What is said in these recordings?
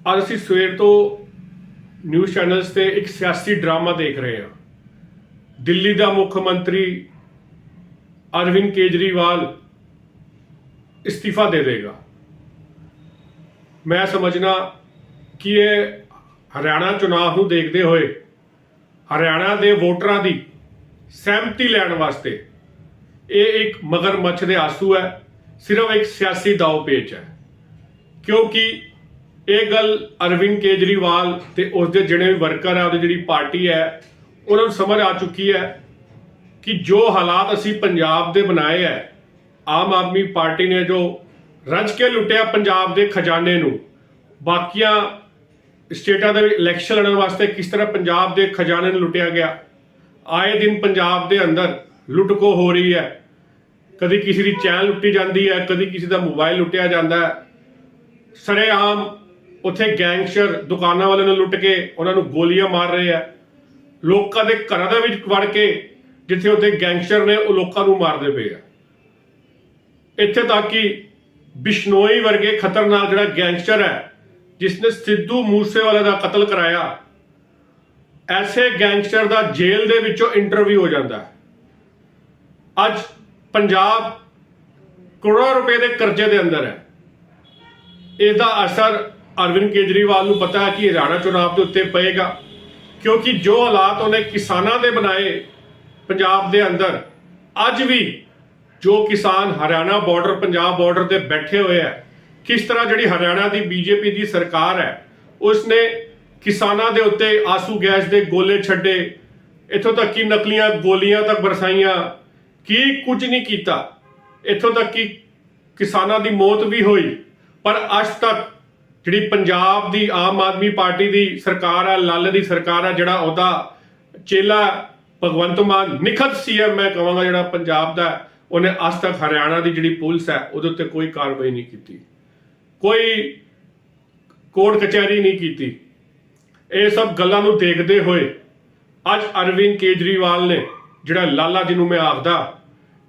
ਅੱਜ ਅਸੀਂ ਸਵੇਰ ਤੋਂ ਨਿਊਜ਼ ਚੈਨਲਸ ਤੇ ਇੱਕ ਸਿਆਸੀ ਡਰਾਮਾ ਦੇਖ ਰਹੇ ਹਾਂ। ਦਿੱਲੀ ਦਾ ਮੁੱਖ ਮੰਤਰੀ ਅਰਵਿੰਦ ਕੇਜਰੀਵਾਲ ਇਸਤੀਫਾ ਦੇ ਦੇਗਾ। ਮੈਂ ਸਮਝਣਾ ਕਿ ਇਹ ਹਰਿਆਣਾ ਚੁਣਾਵ ਨੂੰ ਦੇਖਦੇ ਹੋਏ ਹਰਿਆਣਾ ਦੇ ਵੋਟਰਾਂ ਦੀ ਸਹਿਮਤੀ ਲੈਣ ਵਾਸਤੇ ਇਹ ਇੱਕ ਮਗਰਮੱਛ ਦੇ ਆਸੂ ਹੈ, ਸਿਰਫ ਇੱਕ ਸਿਆਸੀ ਦਾਅ ਪੇਚ ਹੈ। ਕਿਉਂਕਿ ਇਹ ਗੱਲ ਅਰਵਿੰਦ ਕੇਜਰੀਵਾਲ ਤੇ ਉਸ ਦੇ ਜਿਹੜੇ ਵੀ ਵਰਕਰ ਆ, ਉਹਦੀ ਜਿਹੜੀ ਪਾਰਟੀ ਹੈ, ਉਹਨਾਂ ਨੂੰ ਸਮਝ ਆ ਚੁੱਕੀ ਹੈ ਕਿ ਜੋ ਹਾਲਾਤ ਅਸੀਂ ਪੰਜਾਬ ਦੇ ਬਣਾਏ ਹੈ, ਆਮ ਆਦਮੀ ਪਾਰਟੀ ਨੇ ਜੋ ਰੱਜ ਕੇ ਲੁੱਟਿਆ ਪੰਜਾਬ ਦੇ ਖਜ਼ਾਨੇ ਨੂੰ, ਬਾਕੀਆਂ ਸਟੇਟਾਂ ਦੇ ਇਲੈਕਸ਼ਨ ਲੜਨ ਵਾਸਤੇ ਕਿਸ ਤਰ੍ਹਾਂ ਪੰਜਾਬ ਦੇ ਖਜ਼ਾਨੇ ਨੂੰ ਲੁੱਟਿਆ ਗਿਆ, ਆਏ ਦਿਨ ਪੰਜਾਬ ਦੇ ਅੰਦਰ ਲੁੱਟਕੋ ਹੋ ਰਹੀ ਹੈ। ਕਦੀ ਕਿਸੇ ਦੀ ਚੈਨ ਲੁੱਟੀ ਜਾਂਦੀ ਹੈ, ਕਦੀ ਕਿਸੇ ਦਾ ਮੋਬਾਈਲ ਲੁੱਟਿਆ ਜਾਂਦਾ ਹੈ। ਸਰੇਆਮ ਉੱਥੇ ਗੈਂਗਸਟਰ ਦੁਕਾਨਾਂ ਵਾਲਿਆਂ ਨੂੰ ਲੁੱਟ ਕੇ ਉਹਨਾਂ ਨੂੰ ਗੋਲੀਆਂ ਮਾਰ ਰਹੇ ਆ। ਲੋਕਾਂ ਦੇ ਘਰਾਂ ਦੇ ਵਿੱਚ ਵੜ ਕੇ ਜਿੱਥੇ ਉੱਥੇ ਗੈਂਗਸਟਰ ਨੇ ਉਹ ਲੋਕਾਂ ਨੂੰ ਮਾਰਦੇ ਪਏ ਆ। ਇੱਥੇ ਤੱਕ ਕਿ ਬਿਸ਼ਨੋਈ ਵਰਗੇ ਖਤਰਨਾਕ ਜਿਹੜਾ ਗੈਂਗਸਟਰ ਹੈ ਜਿਸ ਨੇ ਸਿੱਧੂ ਮੂਸੇਵਾਲੇ ਦਾ ਕਤਲ ਕਰਾਇਆ, ਐਸੇ ਗੈਂਗਸਟਰ ਦਾ ਜੇਲ੍ਹ ਦੇ ਵਿੱਚੋਂ ਇੰਟਰਵਿਊ ਹੋ ਜਾਂਦਾ ਅੱਜ ਪੰਜਾਬ ਕਰੋੜਾਂ ਰੁਪਏ ਦੇ ਕਰਜ਼ੇ ਦੇ ਅੰਦਰ ਹੈ। ਇਸ ਦਾ ਅਸਰ ਅਰਵਿੰਦ ਕੇਜਰੀਵਾਲ ਨੂੰ ਪਤਾ ਹੈ ਕਿ ਹਰਿਆਣਾ ਚੁਣਾਵ ਦੇ ਉੱਤੇ ਪਏਗਾ, ਕਿਉਂਕਿ ਜੋ ਹਾਲਾਤ ਉਹਨੇ ਕਿਸਾਨਾਂ ਦੇ ਬਣਾਏ ਪੰਜਾਬ ਦੇ ਅੰਦਰ, ਅੱਜ ਵੀ ਜੋ ਕਿਸਾਨ ਹਰਿਆਣਾ ਬਾਰਡਰ ਪੰਜਾਬ ਬਾਰਡਰ ਤੇ ਬੈਠੇ ਹੋਏ ਆ, ਕਿਸ ਤਰ੍ਹਾਂ ਜਿਹੜੀ ਹਰਿਆਣਾ ਦੀ ਬੀਜੇਪੀ ਦੀ ਸਰਕਾਰ ਹੈ, ਉਸਨੇ ਕਿਸਾਨਾਂ ਦੇ ਉੱਤੇ ਆਸੂ ਗੈਸ ਦੇ ਗੋਲੇ ਛੱਡੇ, ਇੱਥੋਂ ਤੱਕ ਕਿ ਨਕਲੀਆਂ ਗੋਲੀਆਂ ਤੱਕ ਬਰਸਾਈਆਂ ਕੀ ਕੁਝ ਨਹੀਂ ਕੀਤਾ, ਇੱਥੋਂ ਤੱਕ ਕਿ ਕਿਸਾਨਾਂ ਦੀ ਮੌਤ ਵੀ ਹੋਈ, ਪਰ ਅੱਜ ਤੱਕ ਜਿਹੜੀ ਪੰਜਾਬ ਦੀ ਆਮ ਆਦਮੀ ਪਾਰਟੀ ਦੀ ਸਰਕਾਰ ਹੈ ਲਾਲੇ ਦੀ ਸਰਕਾਰ ਹੈ ਜਿਹੜਾ ਉਹਦਾ ਚੇਲਾ ਭਗਵੰਤ ਮਾਨ, ਨਿਖਤ ਸੀਐਮ ਮੈਂ ਕਹਾਂਗਾ ਜਿਹੜਾ ਪੰਜਾਬ ਦਾ, ਉਹਨੇ ਅੱਜ ਤੱਕ ਹਰਿਆਣਾ ਦੀ ਜਿਹੜੀ ਪੁਲਿਸ ਹੈ ਉਹਦੇ ਉੱਤੇ ਕੋਈ ਕਾਰਵਾਈ ਨਹੀਂ ਕੀਤੀ। ਕੋਈ ਕੋਰਟ ਕਚਹਿਰੀ ਨਹੀਂ ਕੀਤੀ। ਇਹ ਸਭ ਗੱਲਾਂ ਨੂੰ ਦੇਖਦੇ ਹੋਏ ਅੱਜ ਅਰਵਿੰਦ ਕੇਜਰੀਵਾਲ ਨੇ ਜਿਹੜਾ ਲਾਲਾ ਜੀ ਨੂੰ ਮੈਂ ਆਖਦਾ,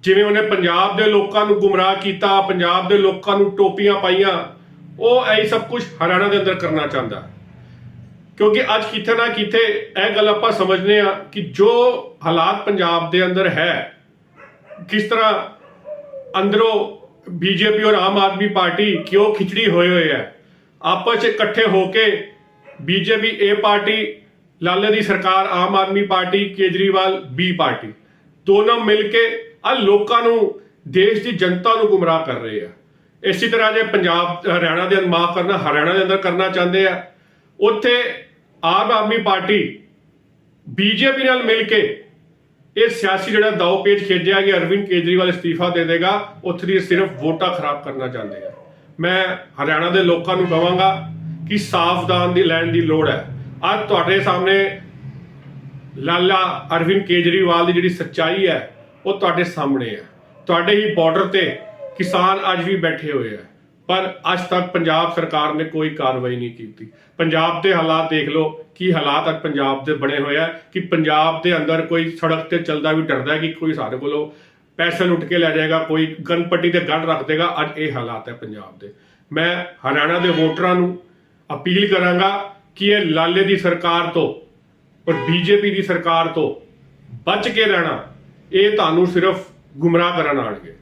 ਜਿਵੇਂ ਉਹਨੇ ਪੰਜਾਬ ਦੇ ਲੋਕਾਂ ਨੂੰ ਗੁੰਮਰਾਹ ਕੀਤਾ, ਪੰਜਾਬ ਦੇ ਲੋਕਾਂ ਨੂੰ ਟੋਪੀਆਂ ਪਾਈਆਂ ਉਹ ਇਹ ਸਭ ਕੁਝ ਹਰਿਆਣਾ ਦੇ ਅੰਦਰ ਕਰਨਾ ਚਾਹੁੰਦਾ। ਕਿਉਂਕਿ ਅੱਜ ਕਿਤੇ ਨਾ ਕਿਤੇ ਇਹ ਗੱਲ ਆਪਾਂ ਸਮਝਨੇ ਆ ਕਿ ਜੋ ਹਾਲਾਤ ਪੰਜਾਬ ਦੇ ਅੰਦਰ ਹੈ, ਕਿਸ ਤਰ੍ਹਾਂ ਅੰਦਰੋਂ ਬੀਜੇਪੀ ਔਰ ਆਮ ਆਦਮੀ ਪਾਰਟੀ ਕਿਉਂ ਖਿਚੜੀ ਹੋਏ ਹੋਏ ਹੈ, ਆਪਸ 'ਚ ਇਕੱਠੇ ਹੋ ਕੇ ਬੀਜੇਪੀ ਏ ਪਾਰਟੀ, ਲਾਲੇ ਦੀ ਸਰਕਾਰ, Aam Aadmi party, Kejriwal B party, ਦੋਨੋਂ ਮਿਲ ਕੇ ਆ ਲੋਕਾਂ ਨੂੰ, ਦੇਸ਼ ਦੀ ਜਨਤਾ ਨੂੰ ਗੁੰਮਰਾਹ ਕਰ ਰਹੇ ਆ। ਇਸੇ ਤਰ੍ਹਾਂ ਜੇ ਪੰਜਾਬ ਹਰਿਆਣਾ ਦੇ ਅੰਦਰ ਮਾਫ ਕਰਨਾ, ਹਰਿਆਣਾ ਦੇ ਅੰਦਰ ਕਰਨਾ ਚਾਹੁੰਦੇ ਆ, ਉੱਥੇ ਆਮ ਆਦਮੀ ਪਾਰਟੀ, ਬੀਜੇਪੀ ਨਾਲ ਮਿਲ ਕੇ ਇਹ ਸਿਆਸੀ ਜਿਹੜਾ ਦਾਅ ਪੇਚ ਖੇਡਿਆ ਕਿ ਅਰਵਿੰਦ ਕੇਜਰੀਵਾਲ ਇਸਤੀਫਾ ਦੇ ਦੇਗਾ, ਉੱਥੇ ਦੀ ਸਿਰਫ ਵੋਟਾਂ ਖਰਾਬ ਕਰਨਾ ਚਾਹੁੰਦੇ ਆ। ਮੈਂ ਹਰਿਆਣਾ ਦੇ ਲੋਕਾਂ ਨੂੰ ਕਹਾਂਗਾ ਕਿ ਸਾਵਧਾਨ ਦੀ ਲੈਣ ਦੀ ਲੋੜ ਹੈ। ਅੱਜ ਤੁਹਾਡੇ ਸਾਹਮਣੇ ਲਾਲਾ ਅਰਵਿੰਦ ਕੇਜਰੀਵਾਲ ਦੀ ਜਿਹੜੀ ਸੱਚਾਈ ਹੈ, ਉਹ ਤੁਹਾਡੇ ਸਾਹਮਣੇ ਹੈ। ਤੁਹਾਡੇ ਹੀ ਬਾਰਡਰ ਤੇ ਕਿਸਾਨ ਅੱਜ ਵੀ ਬੈਠੇ ਹੋਏ ਆ। ਪਰ ਅੱਜ ਤੱਕ ਪੰਜਾਬ ਸਰਕਾਰ ਨੇ ਕੋਈ ਕਾਰਵਾਈ ਨਹੀਂ ਕੀਤੀ। ਪੰਜਾਬ ਦੇ ਹਾਲਾਤ ਦੇਖ ਲਓ, ਕੀ ਹਾਲਾਤ ਅੱਜ ਪੰਜਾਬ ਦੇ ਬਣੇ ਹੋਏ ਆ, ਕਿ ਪੰਜਾਬ ਦੇ ਅੰਦਰ ਕੋਈ ਸੜਕ ਤੇ ਚੱਲਦਾ ਵੀ ਡਰਦਾ ਕਿ ਕੋਈ ਸਾਡੇ ਕੋਲੋਂ ਪੈਸੇ ਲੁੱਟ ਕੇ ਲੈ ਜਾਏਗਾ, ਕੋਈ ਗਨਪੱਟੀ ਤੇ ਗਨ ਰੱਖ ਦੇਗਾ, ਅੱਜ ਇਹ ਹਾਲਾਤ ਹੈ ਪੰਜਾਬ ਦੇ। ਮੈਂ ਹਰਿਆਣਾ ਦੇ ਵੋਟਰਾਂ ਨੂੰ ਅਪੀਲ ਕਰਾਂਗਾ ਕਿ ਇਹ ਲਾਲੇ ਦੀ ਸਰਕਾਰ ਤੋਂ ਔਰ ਬੀਜੇਪੀ ਦੀ ਸਰਕਾਰ ਤੋਂ ਬਚ ਕੇ ਰਹਿਣਾ, ਇਹ ਤੁਹਾਨੂੰ ਸਿਰਫ ਗੁੰਮਰਾਹ ਕਰਨ ਆਣਗੇ